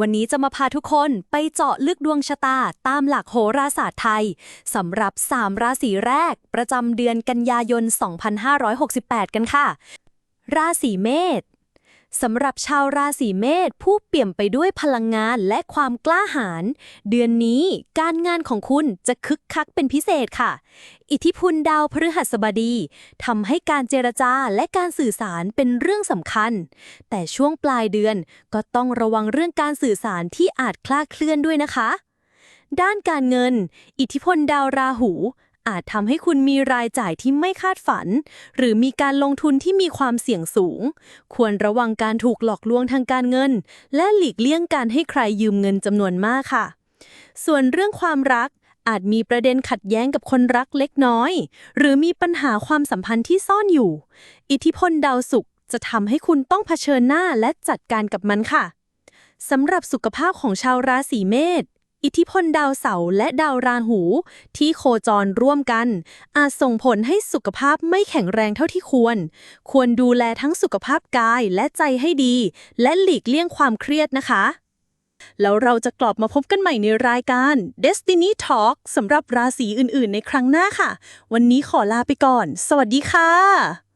วันนี้จะมาพาทุกคนไปเจาะลึกดวงชะตาตามหลักโหราศาสตร์ไทยสำหรับ 3 ราศีแรก ประจำเดือนกันยายน 2568 กันค่ะ ราศีเมษ สำหรับชาวราศีเมษผู้เปี่ยมไปด้วยพลังงานและความกล้าหาญเดือนนี้การงานของคุณจะคึกคักเป็นพิเศษค่ะ อิทธิพลดาวพฤหัสบดีทำให้การเจรจาและการสื่อสารเป็นเรื่องสำคัญ แต่ช่วงปลายเดือนก็ต้องระวังเรื่องการสื่อสารที่อาจคลาดเคลื่อนด้วยนะคะ ด้านการเงิน อิทธิพลดาวราหู อาจทำให้คุณมีรายจ่ายที่ไม่คาดฝัน หรือมีการลงทุนที่มีความเสี่ยงสูง ควรระวังการถูกหลอกลวงทางการเงิน และหลีกเลี่ยงการให้ใครยืมเงินจำนวนมากค่ะ ส่วนเรื่องความรักอาจมีประเด็นขัดแย้งกับคนรักเล็กน้อย หรือมีปัญหาความสัมพันธ์ที่ซ่อนอยู่ อิทธิพลดาวศุกร์จะทำให้คุณต้องเผชิญหน้าและจัดการกับมันค่ะสำหรับสุขภาพของชาวราศีเมษ อิทธิพลดาวเสาร์และดาวราหู ที่โคจรร่วมกัน อาจส่งผลให้สุขภาพไม่แข็งแรงเท่าที่ควร ควรดูแลทั้งสุขภาพกายและใจให้ดี และหลีกเลี่ยงความเครียดนะคะ แล้วเราจะกลับมาพบกันใหม่ในรายการ Destiny Talk สำหรับราศีอื่น ๆ ในครั้งหน้าค่ะ วันนี้ขอลาไปก่อน สวัสดีค่ะ